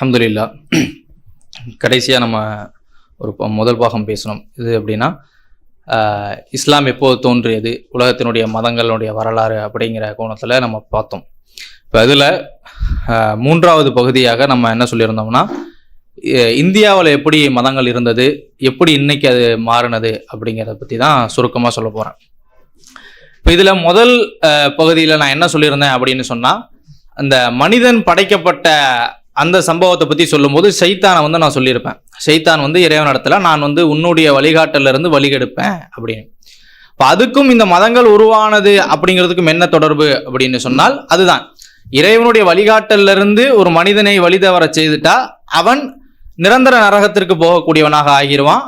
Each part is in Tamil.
அலமதுல்லா கடைசியாக நம்ம ஒரு ப- முதல் பாகம் பேசணும். இது எப்படின்னா இஸ்லாம் எப்போது தோன்றியது? உலகத்தினுடைய மதங்களுடைய வரலாறு அப்படிங்கிற கோணத்தில் நம்ம பார்த்தோம். இப்போ அதில் மூன்றாவது பகுதியாக நம்ம என்ன சொல்லியிருந்தோம்னா இந்தியாவில் எப்படி மதங்கள் இருந்தது? எப்படி இன்னைக்கு அது மாறினது? அப்படிங்கிறத பற்றி தான் சுருக்கமாக சொல்ல போகிறேன் இப்போ இதில் முதல் பகுதியில் நான் என்ன சொல்லியிருந்தேன் அப்படின்னு சொன்னால் அந்த மனிதன் படைக்கப்பட்ட அந்த சம்பவத்தை பற்றி சொல்லும்போது சைத்தானை வந்து நான் சொல்லியிருப்பேன். சைத்தான் வந்து இறைவன் இடத்துல நான் வந்து உன்னுடைய வழிகாட்டல்ல இருந்து வழிகெடுப்பேன் அப்படின்னு. இப்போ அதுக்கும் இந்த மதங்கள் உருவானது அப்படிங்கிறதுக்கும் என்ன தொடர்பு அப்படின்னு சொன்னால் அதுதான். இறைவனுடைய வழிகாட்டல்ல இருந்து ஒரு மனிதனை வழி தவற செய்துட்டா அவன் நிரந்தர நரகத்திற்கு போகக்கூடியவனாக ஆகிடுவான்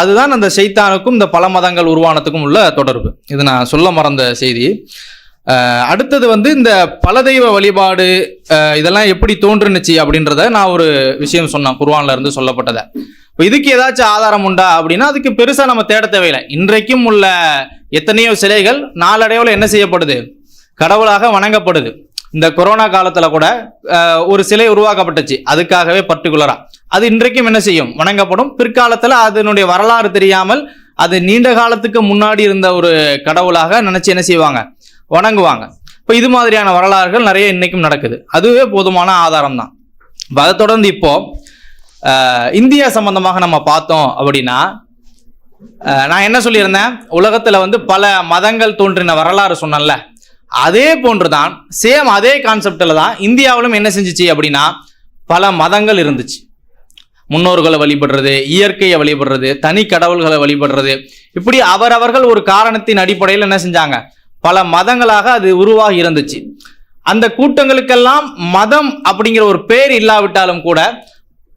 அதுதான் அந்த சைத்தானுக்கும் இந்த பல மதங்கள் உருவானத்துக்கும் உள்ள தொடர்பு. இது நான் சொல்ல மறந்த செய்தி. அடுத்தது வந்து இந்த பல தெய்வ வழிபாடு இதெல்லாம் எப்படி தோன்றுனுச்சு அப்படின்றத நான் ஒரு விஷயம் சொன்னேன் குர்வான்ல இருந்து சொல்லப்பட்டதை. இப்போ இதுக்கு ஏதாச்சும் ஆதாரம் உண்டா அப்படின்னா அதுக்கு பெருசாக நம்ம தேட தேவையில்லை. இன்றைக்கும் உள்ள எத்தனையோ சிலைகள் நாளடைவில் என்ன செய்யப்படுது? கடவுளாக வணங்கப்படுது. இந்த கொரோனா காலத்தில் கூட ஒரு சிலை உருவாக்கப்பட்டுச்சு. அதுக்காகவே பர்டிகுலராக அது இன்றைக்கும் என்ன செய்யும்? வணங்கப்படும். பிற்காலத்தில் அதனுடைய வரலாறு தெரியாமல் அது நீண்ட காலத்துக்கு முன்னாடி இருந்த ஒரு கடவுளாக நினச்சி என்ன செய்வாங்க? வணங்குவாங்க. இப்போ இது மாதிரியான வரலாறுகள் நிறைய இன்னைக்கும் நடக்குது. அதுவே போதுமான ஆதாரம் தான் இப்போ அதை தொடர்ந்து இப்போ இந்தியா சம்பந்தமாக நம்ம பார்த்தோம் அப்படின்னா நான் என்ன சொல்லியிருந்தேன்? உலகத்தில் வந்து பல மதங்கள் தோன்றின வரலாறு சொன்னேன்ல. அதே போன்று தான் சேம் அதே கான்செப்டில் தான் இந்தியாவிலும் என்ன செஞ்சுச்சு அப்படின்னா பல மதங்கள் இருந்துச்சு. முன்னோர்களை வழிபடுறது இயற்கையை வழிபடுறது தனி கடவுள்களை வழிபடுறது. இப்படி அவரவர்கள் ஒரு காரணத்தின் அடிப்படையில் என்ன செஞ்சாங்க? பல மதங்களாக அது உருவாகி இருந்துச்சு. அந்த கூட்டங்களுக்கெல்லாம் மதம் அப்படிங்கிற ஒரு பேர் இல்லாவிட்டாலும் கூட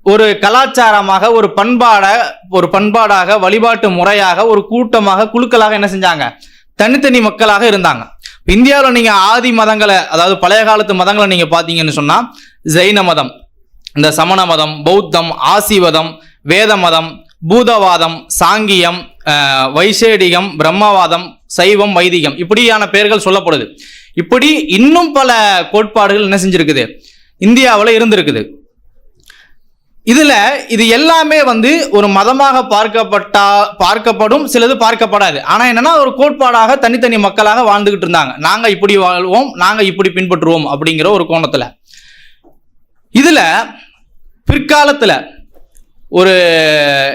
ஒரு கலாச்சாரமாக ஒரு பண்பாட ஒரு பண்பாடாக வழிபாட்டு முறையாக ஒரு கூட்டமாக குழுக்களாக என்ன செஞ்சாங்க? தனித்தனி மக்களாக இருந்தாங்க. இந்தியாவில் நீங்க ஆதி மதங்களை அதாவது பழைய காலத்து மதங்களை நீங்க பார்த்தீங்கன்னு சொன்னா ஜெயின மதம் இந்த சமண மதம் பௌத்தம் ஆசிவதம் வேத மதம் பூதவாதம் சாங்கியம் வைசேடிகம் பிரம்மவாதம் சைவம் வைதிகம் இப்படியான பெயர்கள் சொல்லப்படுது. இப்படி இன்னும் பல கோட்பாடுகள் என்ன செஞ்சிருக்குது? இந்தியாவில் இருந்திருக்குது. இதுல இது எல்லாமே வந்து ஒரு மதமாக பார்க்கப்பட்டா பார்க்கப்படும் சிலது பார்க்கப்படாது. ஆனா என்னன்னா ஒரு கோட்பாடாக தனித்தனி மக்களாக வாழ்ந்துகிட்டு இருந்தாங்க. நாங்க இப்படி வாழ்வோம் நாங்க இப்படி பின்பற்றுவோம் அப்படிங்கிற ஒரு கோணத்துல. இதுல பிற்காலத்துல ஒரு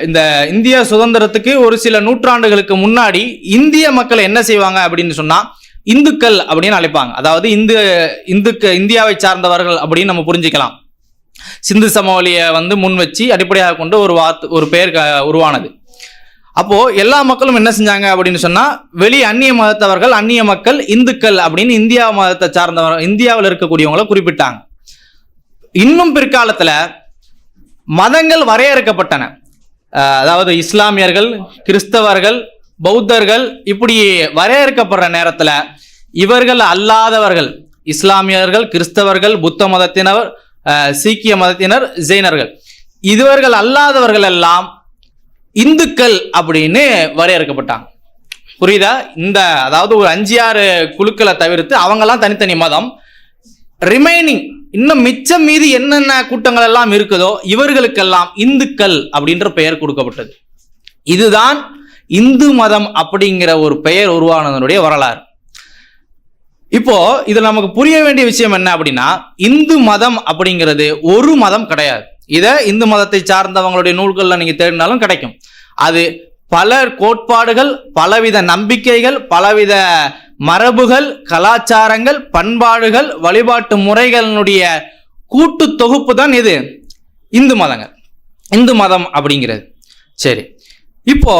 இந்த இந்திய சுதந்திரத்துக்கு ஒரு சில நூற்றாண்டுகளுக்கு முன்னாடி இந்திய மக்கள் என்ன செய்வாங்க அப்படின்னு சொன்னால் இந்துக்கள் அப்படின்னு அழைப்பாங்க. அதாவது இந்து இந்துக்கு இந்தியாவை சார்ந்தவர்கள் அப்படின்னு நம்ம புரிஞ்சுக்கலாம். சிந்து சமவெளியை வந்து முன் வச்சு அடிப்படையாக கொண்டு ஒரு வார்த்தை ஒரு பெயர் க- உருவானது. அப்போ எல்லா மக்களும் என்ன செஞ்சாங்க அப்படின்னு சொன்னா வெளி அந்நிய மதத்தவர்கள் அந்நிய மக்கள் இந்துக்கள் அப்படின்னு இந்தியா மதத்தை சார்ந்தவர் இந்தியாவில் இருக்கக்கூடியவங்களை குறிப்பிட்டாங்க. இன்னும் பிற்காலத்தில் மதங்கள் வரையறுக்கப்பட்டன. அதாவது இஸ்லாமியர்கள் கிறிஸ்தவர்கள் பௌத்தர்கள் இப்படி வரையறுக்கப்படுற நேரத்தில் இவர்கள் அல்லாதவர்கள் இஸ்லாமியர்கள் கிறிஸ்தவர்கள் புத்த மதத்தினர் சீக்கிய மதத்தினர் ஜெயினர்கள். இவர்கள் அல்லாதவர்கள் எல்லாம் இந்துக்கள் அப்படின்னு வரையறுக்கப்பட்டாங்க. புரியுதா? இந்த அதாவது ஒரு அஞ்சு ஆறு குழுக்களை தவிர்த்து அவங்கெல்லாம் தனித்தனி மதம். ரிமைனிங் இன்னும் மிச்சம் மீது என்னென்ன கூட்டங்கள் எல்லாம் இருக்குதோ இவர்களுக்கெல்லாம் இந்துக்கள் அப்படின்ற பெயர் கொடுக்கப்பட்டது. இதுதான் இந்து மதம் அப்படிங்கிற ஒரு பெயர் உருவானதனுடைய வரலாறு. இப்போ இதில் நமக்கு புரிய வேண்டிய விஷயம் என்ன அப்படின்னா இந்து மதம் அப்படிங்கிறது ஒரு மதம் கிடையாது. இதை இந்து மதத்தை சார்ந்தவங்களுடைய நூல்களில் நீங்கள் தேடினாலும் கிடைக்கும். அது பல கோட்பாடுகள் பலவித நம்பிக்கைகள் பலவித மரபுகள் கலாச்சாரங்கள் பண்பாடுகள் வழிபாட்டு முறைகளினுடைய கூட்டு தொகுப்பு தான் இது. இந்து மதங்கள். இந்து மதம் அப்படிங்கிறது. சரி. இப்போ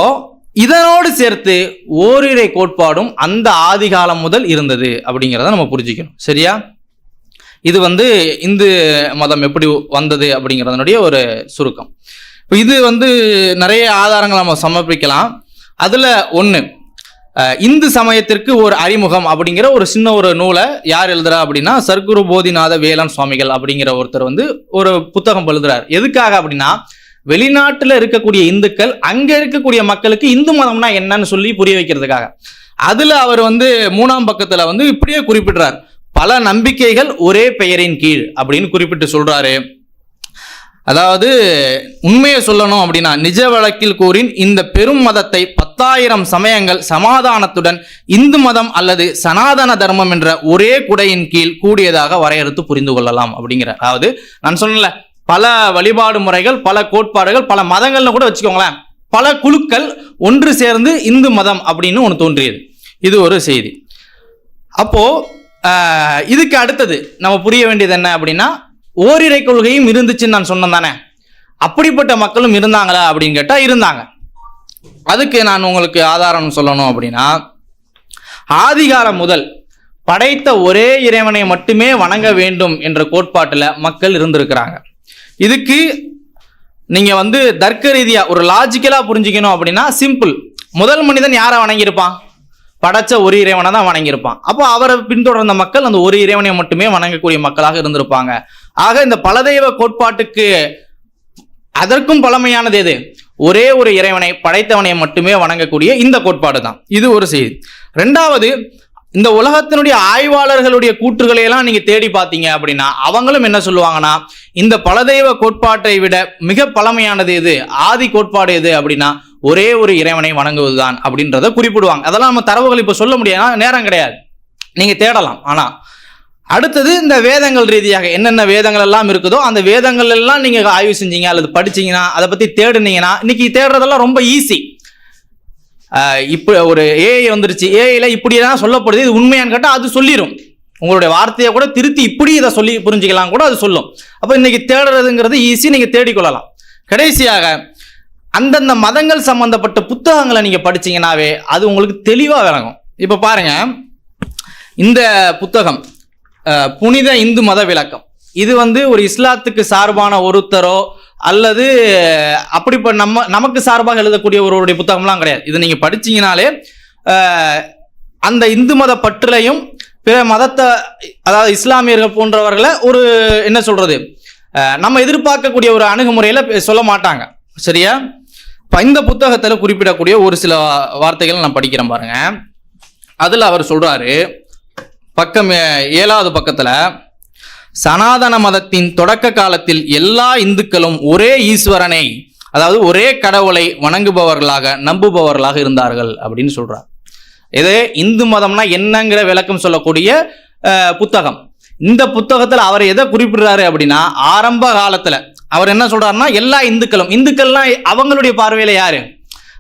இதனோடு சேர்த்து ஓரிரை கோட்பாடும் அந்த ஆதிகாலம் முதல் இருந்தது அப்படிங்கிறத நம்ம புரிஞ்சுக்கணும். சரியா? இது வந்து இந்து மதம் எப்படி வந்தது அப்படிங்கிறதனுடைய ஒரு சுருக்கம். இப்போ இது வந்து நிறைய ஆதாரங்கள் நம்ம சமர்ப்பிக்கலாம். அதில் ஒன்று இந்து சமயத்திற்கு ஒரு அறிமுகம் அப்படிங்கிற ஒரு சின்ன ஒரு நூலை யார் எழுதுறா அப்படின்னா சர்க்குரு போதிநாத வேளாண் சுவாமிகள் அப்படிங்கிற ஒருத்தர் வந்து ஒரு புத்தகம் எழுதுறார். எதுக்காக அப்படின்னா வெளிநாட்டில் இருக்கக்கூடிய இந்துக்கள் அங்கே இருக்கக்கூடிய மக்களுக்கு இந்து மதம்னா என்னன்னு சொல்லி புரிய வைக்கிறதுக்காக. அதில் அவர் வந்து மூணாம் பக்கத்தில் வந்து இப்படியே குறிப்பிடுறார். பல நம்பிக்கைகள் ஒரே பெயரின் கீழ் அப்படின்னு குறிப்பிட்டு சொல்றாரு. அதாவது உண்மையை சொல்லணும் அப்படின்னா நிஜ வழக்கில் கூறின் இந்த பெரும் மதத்தை பத்தாயிரம் சமயங்கள் சமாதானத்துடன் இந்து மதம் அல்லது சனாதன தர்மம் என்ற ஒரே குடையின் கீழ் கூடியதாக வரையறுத்து புரிந்து கொள்ளலாம் அப்படிங்கிற. அதாவது நான் சொன்னல பல வழிபாடு முறைகள் பல கோட்பாடுகள் பல மதங்கள்னு கூட வச்சுக்கோங்களேன். பல குழுக்கள் ஒன்று சேர்ந்து இந்து மதம் அப்படின்னு ஒன்று தோன்றியது. இது ஒரு செய்தி. அப்போ இதுக்கு அடுத்தது நம்ம புரிய வேண்டியது என்ன அப்படின்னா ஓரிரை கொள்கையும் இருந்துச்சுன்னு நான் சொன்னேன் தானே? அப்படிப்பட்ட மக்களும் இருந்தாங்களா அப்படின்னு கேட்டால் இருந்தாங்க. அதுக்கு நான் உங்களுக்கு ஆதாரம் சொல்லணும் அப்படின்னா ஆதிகாரம் முதல் படைத்த ஒரே இறைவனை மட்டுமே வணங்க வேண்டும் என்ற கோட்பாட்டில் மக்கள் இருந்திருக்கிறாங்க. இதுக்கு நீங்கள் வந்து தர்க்க ரீதியாக ஒரு லாஜிக்கலாக புரிஞ்சுக்கணும் அப்படின்னா சிம்பிள் முதல் மனிதன் யாரை வணங்கியிருப்பான்? படைச்ச ஒரு இறைவனை தான் வணங்கியிருப்பான். அப்போ அவரை பின்தொடர்ந்த மக்கள் அந்த ஒரு இறைவனை மட்டுமே வணங்கக்கூடிய மக்களாக இருந்திருப்பாங்க. ஆக இந்த பலதெய்வ கோட்பாட்டுக்கு அதற்கும் பழமையானது எது? ஒரே ஒரு இறைவனை படைத்தவனை மட்டுமே வணங்கக்கூடிய இந்த கோட்பாடு தான் இது ஒரு செய்தி. ரெண்டாவது இந்த உலகத்தினுடைய ஆய்வாளர்களுடைய கூற்றுகளை எல்லாம் நீங்க தேடி பார்த்தீங்க அப்படின்னா அவங்களும் என்ன சொல்லுவாங்கன்னா இந்த பலதெய்வ கோட்பாட்டை விட மிக பழமையானது எது? ஆதி கோட்பாடு எது அப்படின்னா ஒரே ஒரு இறைவனை வணங்குவதுதான் அப்படின்றத குறிப்பிடுவாங்க. அதெல்லாம் நம்ம தரவுகள் இப்போ சொல்ல முடியாது. நேரம் கிடையாது. நீங்க தேடலாம். ஆனா அடுத்தது இந்த வேதங்கள் ரீதியாக என்னென்ன வேதங்கள் எல்லாம் இருக்குதோ அந்த வேதங்கள் எல்லாம் நீங்கள் ஆய்வு செஞ்சீங்க அல்லது படிச்சீங்கன்னா அதை பற்றி தேடுனீங்கன்னா இன்னைக்கு தேடுறதெல்லாம் ரொம்ப ஈஸி இப்போ ஒரு ஏஐ வந்துருச்சு. ஏஐல இப்படி தான் சொல்லப்படுது. இது உண்மையான்னு கேட்டால் அது சொல்லிடும் உங்களுடைய வார்த்தையை கூட திருத்தி இப்படி இதை சொல்லி புரிஞ்சுக்கலாம் கூட அது சொல்லும். அப்போ இன்னைக்கு தேடுறதுங்கிறது ஈஸி நீங்கள் தேடிக்கொள்ளலாம். கடைசியாக அந்தந்த மதங்கள் சம்பந்தப்பட்ட புத்தகங்களை நீங்கள் படிச்சீங்கன்னாவே அது உங்களுக்கு தெளிவாக விளங்கும். இப்போ பாருங்க இந்த புத்தகம் புனித இந்து மத விளக்கம். இது வந்து ஒரு இஸ்லாத்துக்கு சார்பான ஒருத்தரோ அல்லது அப்படி இப்போ நம்ம நமக்கு சார்பாக எழுதக்கூடிய ஒருவருடைய புத்தகம்லாம் கிடையாது. இது நீங்கள் படிச்சீங்கனாலே அந்த இந்து மத பற்றுலையும் பிற மதத்தை அதாவது இஸ்லாமியர்கள் போன்றவர்களை ஒரு என்ன சொல்கிறது நம்ம எதிர்பார்க்கக்கூடிய ஒரு அணுகுமுறையில் சொல்ல மாட்டாங்க. சரியா? இப்போ இந்த புத்தகத்தில் குறிப்பிடக்கூடிய ஒரு சில வார்த்தைகள் நான் படிக்கிறேன் பாருங்க. அதில் அவர் சொல்கிறாரு பக்கம் ஏ- ஏழாவது பக்கத்தில் சனாதன மதத்தின் தொடக்க காலத்தில் எல்லா இந்துக்களும் ஒரே ஈஸ்வரனை அதாவது ஒரே கடவுளை வணங்குபவர்களாக நம்புபவர்களாக இருந்தார்கள் அப்படின்னு சொல்கிறார் இது இந்து மதம்னா என்னங்கிற விளக்கம் சொல்லக்கூடிய புத்தகம். இந்த புத்தகத்தில் அவர் எதை குறிப்பிடுறாரு அப்படின்னா ஆரம்ப காலத்தில் அவர் என்ன சொல்றாருன்னா எல்லா இந்துக்களும் இந்துக்கள்லாம் அவங்களுடைய பார்வையில் யார்?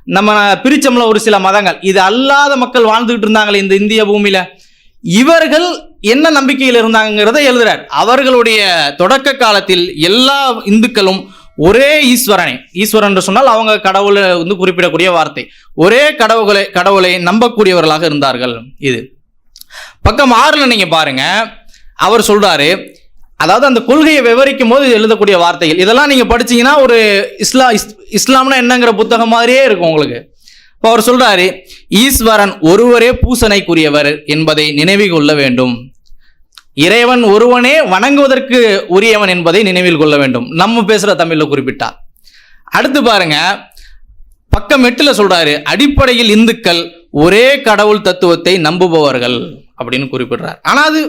நம்ம பிரிச்சம்ல ஒரு சில மதங்கள். இது அல்லாத மக்கள் வாழ்ந்துகிட்டு இருந்தாங்களே இந்த இந்திய பூமியில். இவர்கள் என்ன நம்பிக்கையில் இருந்தாங்கிறத எழுதுறார். அவர்களுடைய தொடக்க காலத்தில் எல்லா இந்துக்களும் ஒரே ஈஸ்வரனை ஈஸ்வரன் என்று சொன்னால் அவங்க கடவுளை வந்து குறிப்பிடக்கூடிய வார்த்தை ஒரே கடவுளை கடவுளை நம்பக்கூடியவர்களாக இருந்தார்கள். இது. பக்கம் ஆறுல நீங்க பாருங்க அவர் சொல்றாரு அதாவது அந்த கொள்கையை விவரிக்கும் போது எழுதக்கூடிய வார்த்தைகள் இதெல்லாம் நீங்க படிச்சீங்கன்னா ஒரு இஸ்லா இஸ்- இஸ்லாம்னா என்னங்கிற புத்தகம் மாதிரியே இருக்கும் உங்களுக்கு. இப்போ அவர் சொல்றாரு ஈஸ்வரன் ஒருவரே பூசனைக்குரியவர் என்பதை நினைவில் கொள்ள வேண்டும். இறைவன் ஒருவனே வணங்குவதற்கு உரியவன் என்பதை நினைவில் கொள்ள வேண்டும். நம்ம பேசுகிற தமிழில் குறிப்பிட்டார் அடுத்து பாருங்க பக்கம் எட்டில் சொல்றாரு அடிப்படையில் இந்துக்கள் ஒரே கடவுள் தத்துவத்தை நம்புபவர்கள் அப்படின்னு குறிப்பிடுறார். ஆனால் அது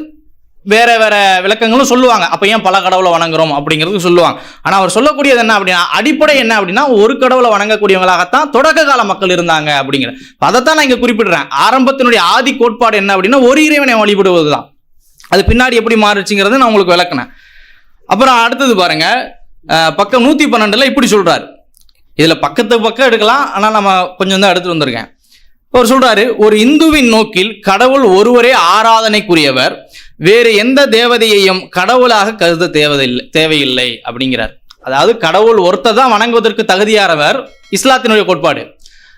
வேற வேற விளக்கங்களும் சொல்லுவாங்க. அப்போ ஏன் பல கடவுளை வணங்குறோம் அப்படிங்கிறது சொல்லுவாங்க. ஆனால் அவர் சொல்லக்கூடியது என்ன அப்படின்னா அடிப்படை என்ன அப்படின்னா ஒரு கடவுளை வணங்கக்கூடியவங்களாகத்தான் தொடக்க கால மக்கள் இருந்தாங்க அப்படிங்கிற. அதைத்தான் நான் இங்கே குறிப்பிடுறேன். ஆரம்பத்தினுடைய ஆதி கோட்பாடு என்ன அப்படின்னா ஒரு இறைவனை வழிபடுவது தான் அது பின்னாடி எப்படி மாறுச்சுங்கிறது நான் உங்களுக்கு விளக்குனேன். அப்புறம் அடுத்தது பாருங்க பக்கம் நூற்றி பன்னெண்டில் இப்படி சொல்கிறாரு இதில் பக்கத்து பக்கம் எடுக்கலாம் ஆனால் நம்ம கொஞ்சம் தான் எடுத்துகிட்டு வந்திருக்கேன். அவர் சொல்கிறாரு ஒரு இந்துவின் நோக்கில் கடவுள் ஒருவரே ஆராதனைக்குரியவர் வேறு எந்த தேவதையையும் கடவுளாக கருத தேவையில்லை தேவையில்லை அப்படிங்கிறார். அதாவது கடவுள் ஒருத்தர் தான் வணங்குவதற்கு தகுதியானவர் இஸ்லாத்தினுடைய கோட்பாடு.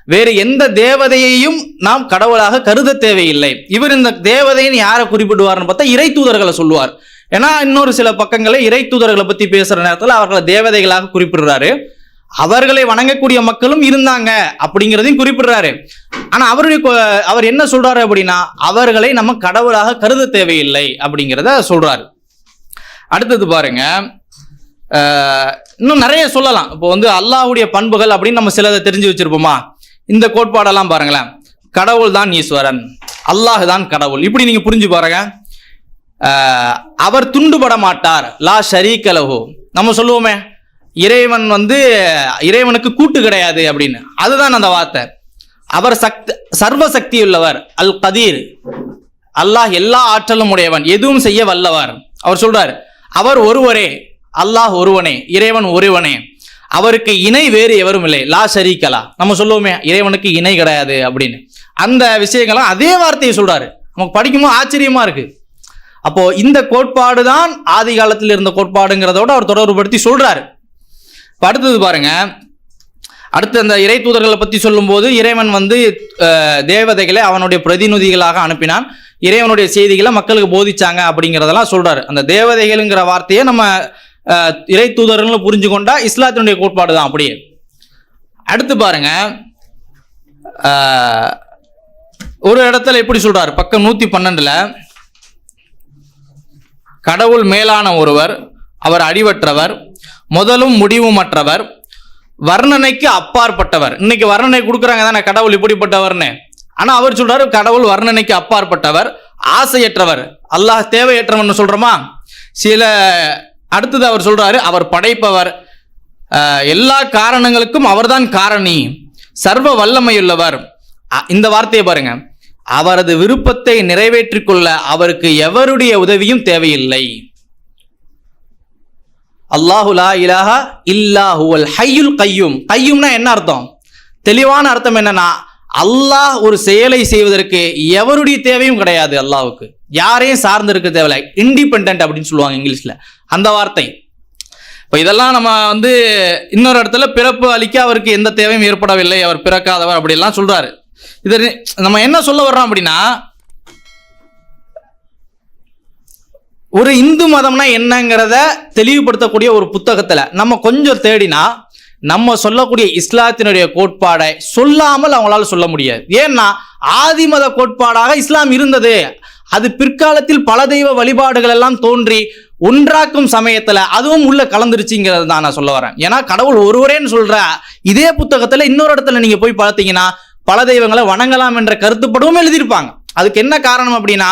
வேறு எந்த தேவதையையும் நாம் கடவுளாக கருத தேவையில்லை. இவர் இந்த தேவதைன்னு யாரை குறிப்பிடுவார்னு பார்த்தா இறை தூதர்களை சொல்லுவார். ஏன்னா இன்னொரு சில பக்கங்களை இறை தூதர்களை பற்றி பேசுகிற நேரத்தில் அவர்களை தேவதைகளாக குறிப்பிடுறாரு. அவர்களை வணங்கக்கூடிய மக்களும் இருந்தாங்க அப்படிங்கிறதையும் குறிப்பிடுறாரு. ஆனா அவருடைய அவர் என்ன சொல்றாரு அப்படின்னா அவர்களை நம்ம கடவுளாக கருத தேவையில்லை அப்படிங்கிறத சொல்றாரு. அடுத்தது பாருங்க இன்னும் நிறைய சொல்லலாம். இப்போ வந்து அல்லாஹ்வுடைய பண்புகள் அப்படின்னு நம்ம சிலதை தெரிஞ்சு வச்சிருப்போமா? இந்த கோட்பாடெல்லாம் பாருங்களேன். கடவுள் தான் ஈஸ்வரன். அல்லாஹ் தான் கடவுள். இப்படி நீங்க புரிஞ்சு பாருங்க. அவர் துண்டுபட மாட்டார் லா ஷரீக நம்ம சொல்லுவோமே இறைவன் வந்து இறைவனுக்கு கூட்டு கிடையாது அப்படின்னு. அதுதான் அந்த வார்த்தை. அவர் சக்தி சர்வ சக்தி உள்ளவர் அல் கதீர் அல்லாஹ் எல்லா ஆற்றலும் உடையவன் எதுவும் செய்ய வல்லவர். அவர் சொல்றார் அவர் ஒருவரே அல்லாஹ் ஒருவனே இறைவன் ஒருவனே. அவருக்கு இணை வேறு எவரும் இல்லை. லா ஷரீக்கலா நம்ம சொல்லுவோமே இறைவனுக்கு இணை கிடையாது அப்படின்னு. அந்த விஷயங்கள்லாம் அதே வார்த்தையை சொல்றாரு. நமக்கு படிக்கும்போது ஆச்சரியமா இருக்கு. அப்போ இந்த கோட்பாடு தான் ஆதி காலத்தில் இருந்த கோட்பாடுங்கிறதோட அவர் தொடர்புபடுத்தி சொல்றாரு. அடுத்தது பாருங்க. அடுத்து அந்த இறை தூதர்களை பற்றி சொல்லும்போது இறைவன் வந்து தேவதைகளை அவனுடைய பிரதிநிதிகளாக அனுப்பினான். இறைவனுடைய செய்திகளை மக்களுக்கு போதிச்சாங்க அப்படிங்கிறதெல்லாம் சொல்றாரு. அந்த தேவதைகள்ங்கிற வார்த்தையை நம்ம இறை தூதர்கள்னு புரிஞ்சு கொண்டா இஸ்லாத்தினுடைய கோட்பாடு தான் அப்படியே. அடுத்து பாருங்க. ஒரு இடத்துல எப்படி சொல்றாரு? பக்கம் நூத்தி பன்னெண்டுல கடவுள் மேலான ஒருவர் அவர் அடிவற்றவர் முதலும் முடிவுமற்றவர் வர்ணனைக்கு அப்பாற்பட்டவர். இன்னைக்கு வர்ணனை கொடுக்குறாங்க தானே கடவுள் இப்படிப்பட்டவர்னு. ஆனால் அவர் சொல்றாரு கடவுள் வர்ணனைக்கு அப்பாற்பட்டவர் ஆசையற்றவர். அல்லாஹ் தேவையற்றவன் சொல்றோமா? சில அடுத்தது அவர் சொல்றாரு அவர் படைப்பவர். எல்லா காரணங்களுக்கும் அவர்தான் காரணி. சர்வ வல்லமையுள்ளவர். இந்த வார்த்தையை பாருங்க. அவரது விருப்பத்தை நிறைவேற்றிக் கொள்ள அவருக்கு எவருடைய உதவியும் தேவையில்லை. அல்லாஹு லா இலாஹா இல்லாஹுவல் ஹையுல் கையும். கையும்னா என்ன அர்த்தம்? தெளிவான அர்த்தம் என்னன்னா அல்லாஹ் ஒரு செயலை செய்வதற்கு எவருடைய தேவையும் கிடையாது அல்லாஹுக்கு. யாரையும் சார்ந்து இருக்க தேவையில்லை. இண்டிபெண்ட் அப்படின்னு சொல்லுவாங்க இங்கிலீஷில். அந்த வார்த்தை. இப்போ இதெல்லாம் நம்ம வந்து இன்னொரு இடத்துல பிறப்பு அளிக்க அவருக்கு எந்த தேவையும் ஏற்படவில்லை. அவர் பிறக்காதவர் அப்படிலாம் சொல்கிறாரு இது நம்ம என்ன சொல்ல வர்றோம் அப்படின்னா ஒரு இந்து மதம்னா என்னங்கிறத தெளிவுபடுத்தக்கூடிய ஒரு புத்தகத்தில் நம்ம கொஞ்சம் தேடினா நம்ம சொல்லக்கூடிய இஸ்லாத்தினுடைய கோட்பாடை சொல்லாமல் அவங்களால சொல்ல முடியாது. ஏன்னா ஆதி மத கோட்பாடாக இஸ்லாம் இருந்தது. அது பிற்காலத்தில் பல தெய்வ வழிபாடுகள் எல்லாம் தோன்றி ஒன்றாக்கும் சமயத்துல அதுவும் உள்ள கலந்துருச்சுங்கிறது தான் நான் சொல்ல வரேன். ஏன்னா கடவுள் ஒருவரேன்னு சொல்ற இதே புத்தகத்துல இன்னொரு இடத்துல நீங்க போய் பார்த்தீங்கன்னா பல தெய்வங்களை வணங்கலாம் என்ற கருத்துப்படவும் எழுதியிருப்பாங்க. அதுக்கு என்ன காரணம் அப்படின்னா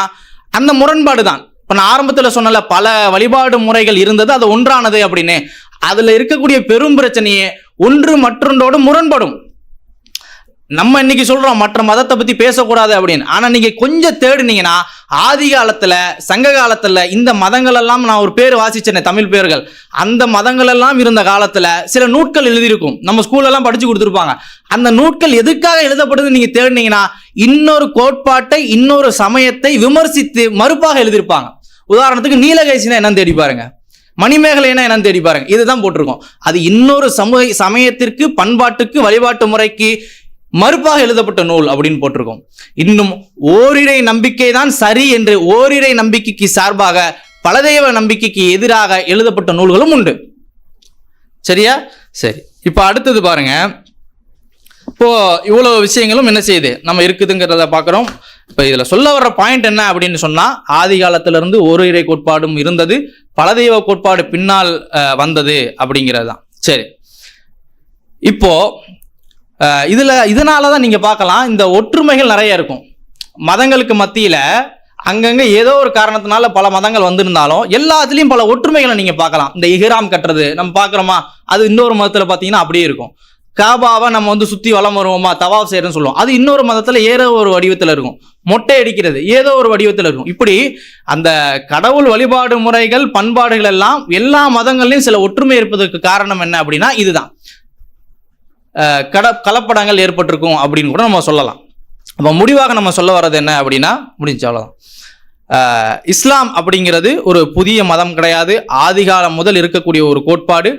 அந்த முரண்பாடு தான் இப்போ நான் ஆரம்பத்தில் சொன்னல பல வழிபாடு முறைகள் இருந்தது அது ஒன்றானது அப்படின்னு. அதில் இருக்கக்கூடிய பெரும் பிரச்சனையே ஒன்று மற்றொன்றோடு முரண்படும். நம்ம இன்னைக்கு சொல்றோம் மற்ற மதத்தை பத்தி பேசக்கூடாது அப்படின்னு. ஆனா நீங்க கொஞ்சம் தேடுனீங்கன்னா ஆதி காலத்துல சங்க காலத்துல இந்த மதங்கள் எல்லாம் நான் ஒரு பேர் வாசிச்சேனே தமிழ் பேர்கள். அந்த மதங்கள் எல்லாம் இருந்த காலத்துல சில நூட்கள் எழுதியிருக்கும். நம்ம ஸ்கூல்ல எல்லாம் படிச்சு கொடுத்துருப்பாங்க. அந்த நூட்கள் எதுக்காக எழுதப்படுது நீங்க தேடுனீங்கன்னா இன்னொரு கோட்பாட்டை இன்னொரு சமயத்தை விமர்சித்து மறுப்பாக எழுதியிருப்பாங்க. உதாரணத்துக்கு நீலகேசினா என்னன்னு தேடி பாருங்க. மணிமேகலைனா என்னன்னு தேடி பாருங்க. இதுதான் போட்டிருக்கோம். அது இன்னொரு சமூக சமயத்திற்கு பண்பாட்டுக்கு வழிபாட்டு முறைக்கு மறுப்பாக எழுதப்பட்ட நூல் அப்படின்னு போட்டிருக்கோம். இன்னும் ஓரிரை நம்பிக்கை தான் சரி என்று ஓரிரை நம்பிக்கைக்கு சார்பாக பலதெய்வ நம்பிக்கைக்கு எதிராக எழுதப்பட்ட நூல்களும் உண்டு. சரியா? சரி. இப்போ அடுத்தது பாருங்க. இப்போ இவ்வளவு விஷயங்களும் என்ன செய்யுது? நம்ம இருக்குதுங்கிறத பார்க்குறோம். இப்போ இதில் சொல்ல வர்ற பாயிண்ட் என்ன அப்படின்னு சொன்னால் ஆதி காலத்திலிருந்து ஒரு இறை கோட்பாடும் இருந்தது பல தெய்வ கோட்பாடு பின்னால் வந்தது அப்படிங்கிறது தான் சரி. இப்போ இதில் இதனால தான் நீங்கள் பார்க்கலாம் இந்த ஒற்றுமைகள் நிறைய இருக்கும். மதங்களுக்கு மத்தியில் அங்கங்கே ஏதோ ஒரு காரணத்தினால பல மதங்கள் வந்திருந்தாலும் எல்லாத்துலேயும் பல ஒற்றுமைகளை நீங்கள் பார்க்கலாம். இந்த இஹ்ராம் கட்டுறது நம்ம பார்க்குறோமா? அது இன்னொரு மதத்தில் பார்த்தீங்கன்னா அப்படியே இருக்கும். காபாவை நம்ம வந்து சுற்றி வலம் வருவோமா? தவாப் செய்யறோம்னு சொல்லுவோம். அது இன்னொரு மதத்தில் ஏதோ ஒரு வடிவத்தில் இருக்கும். மொட்டை அடிக்கிறது. ஏதோ ஒரு வடிவத்தில் இருக்கும். இப்படி அந்த கடவுள் வழிபாடு முறைகள் பண்பாடுகள் எல்லாம் எல்லா மதங்கள்லையும் சில ஒற்றுமை இருப்பதற்கு காரணம் என்ன அப்படின்னா இதுதான். கட கலப்படங்கள் ஏற்பட்டிருக்கும் அப்படின்னு கூட நம்ம சொல்லலாம். அப்போ முடிவாக நம்ம சொல்ல வர்றது என்ன அப்படின்னா முடிஞ்சு அவ்வளோதான் இஸ்லாம் அப்படிங்கிறது ஒரு புதிய மதம் கிடையாது. ஆதிகாலம் முதல் இருக்கக்கூடிய ஒரு கோட்பாடு.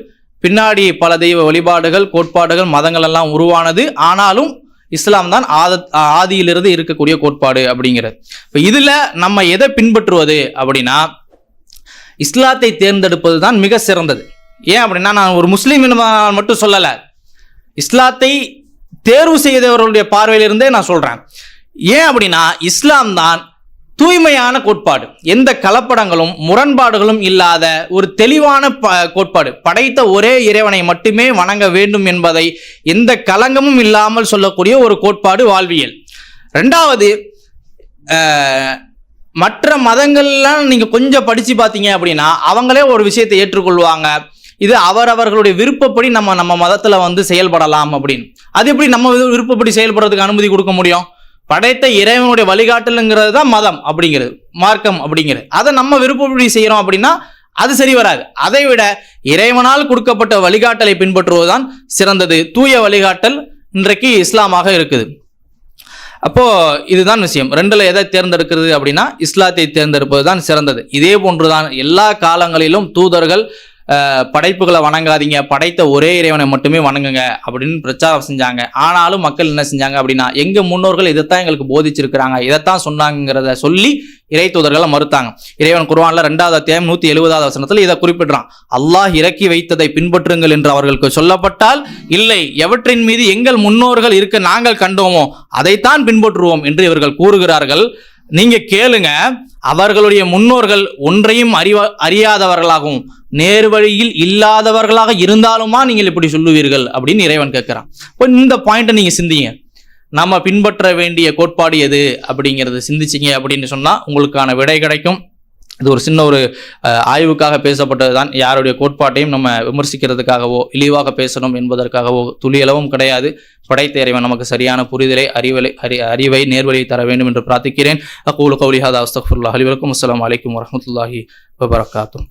பின்னாடி பல தெய்வ வழிபாடுகள் கோட்பாடுகள் மதங்கள் எல்லாம் உருவானது. ஆனாலும் இஸ்லாம் தான் ஆத ஆதியிலிருந்து இருக்கக்கூடிய கோட்பாடு அப்படிங்கிறது. இப்போ இதில் நம்ம எதை பின்பற்றுவது அப்படின்னா இஸ்லாத்தை தேர்ந்தெடுப்பது தான் மிக சிறந்தது. ஏன் அப்படின்னா நான் ஒரு முஸ்லீம் மட்டும் சொல்லலை. இஸ்லாத்தை தேர்வு செய்தவர்களுடைய பார்வையிலிருந்தே நான் சொல்கிறேன் ஏன் அப்படின்னா இஸ்லாம் தான் தூய்மையான கோட்பாடு. எந்த கலப்படங்களும் முரண்பாடுகளும் இல்லாத ஒரு தெளிவான ப- கோட்பாடு. படைத்த ஒரே இறைவனை மட்டுமே வணங்க வேண்டும் என்பதை எந்த கலங்கமும் இல்லாமல் சொல்லக்கூடிய ஒரு கோட்பாடு வாழ்வியல். ரெண்டாவது மற்ற மதங்கள்லாம் நீங்கள் கொஞ்சம் படித்து பார்த்தீங்க அப்படின்னா அவங்களே ஒரு விஷயத்தை ஏற்றுக்கொள்வாங்க. இது அவரவர்களுடைய விருப்பப்படி நம்ம நம்ம மதத்தில் வந்து செயல்படலாம் அப்படின்னு. அது எப்படி நம்ம விருப்பப்படி செயல்படுறதுக்கு அனுமதி கொடுக்க முடியும்? படைத்த இறைவனுடைய வழிகாட்டலுங்கிறது தான் மதம் அப்படிங்கிறது மார்க்கம் அப்படிங்கிறது. அதை நம்ம விருப்பப்படி செய்கிறோம் அப்படின்னா அது சரி வராது. அதை விட இறைவனால் கொடுக்கப்பட்ட வழிகாட்டலை பின்பற்றுவதுதான் சிறந்தது. தூய வழிகாட்டல் இன்றைக்கு இஸ்லாமாக இருக்குது. அப்போ இதுதான் விஷயம். ரெண்டுல எதை தேர்ந்தெடுக்கிறது அப்படின்னா இஸ்லாத்தை தேர்ந்தெடுப்பது தான் சிறந்தது. இதே போன்றுதான் எல்லா காலங்களிலும் தூதர்கள் படைப்புகளை வணங்காதீங்க. படைத்த ஒரே இறைவனை மட்டுமே வணங்குங்க அப்படின்னு பிரச்சாரம் செஞ்சாங்க. ஆனாலும் மக்கள் என்ன செஞ்சாங்க அப்படின்னா எங்க முன்னோர்கள் இதைத்தான் எங்களுக்கு போதிச்சிருக்கிறாங்க. இதைத்தான் சொன்னாங்கிறத சொல்லி இறை தூதர்களை மறுத்தாங்க. இறைவன் குர்ஆன்ல ரெண்டாவது அத்தியாயம் நூத்தி எழுபதாவது வசனத்தில் இதை குறிப்பிடுறான். அல்லாஹ் இறக்கி வைத்ததை பின்பற்றுங்கள் என்று அவர்களுக்கு சொல்லப்பட்டால் இல்லை எவற்றின் மீது எங்கள் முன்னோர்கள் இருக்க நாங்கள் கண்டோமோ அதைத்தான் பின்பற்றுவோம் என்று இவர்கள் கூறுகிறார்கள். நீங்க கேளுங்க. அவர்களுடைய முன்னோர்கள் ஒன்றையும் அறிவ அறியாதவர்களாகவும் நேர்வழியில் இல்லாதவர்களாக இருந்தாலுமா நீங்கள் இப்படி சொல்லுவீர்கள் அப்படின்னு இறைவன் கேட்குறான். இப்போ இந்த பாயிண்ட்டை நீங்கள் சிந்திங்க. நம்ம பின்பற்ற வேண்டிய கோட்பாடு எது அப்படிங்கிறத சிந்திச்சிங்க அப்படின்னு சொன்னால் உங்களுக்கான விடை கிடைக்கும். இது ஒரு சின்ன ஒரு ஆய்வுக்காக பேசப்பட்டது தான் யாருடைய கோட்பாட்டையும் நம்ம விமர்சிக்கிறதுக்காகவோ இழிவாக பேசணும் என்பதற்காகவோ துளியளவும் கிடையாது. படைத்த இறைவன் நமக்கு சரியான புரிதலை அறிவலை அறி அறிவை நேர்வழியை தர வேண்டும் என்று பிரார்த்திக்கிறேன். அக்கூலு கௌலி ஹாதா அஸ்தஃபுல்லா அலிவருக்கும் அஸ்ஸலாமு அலைக்கும் வரஹ்மத்துல்லாஹி வபரகாத்தும்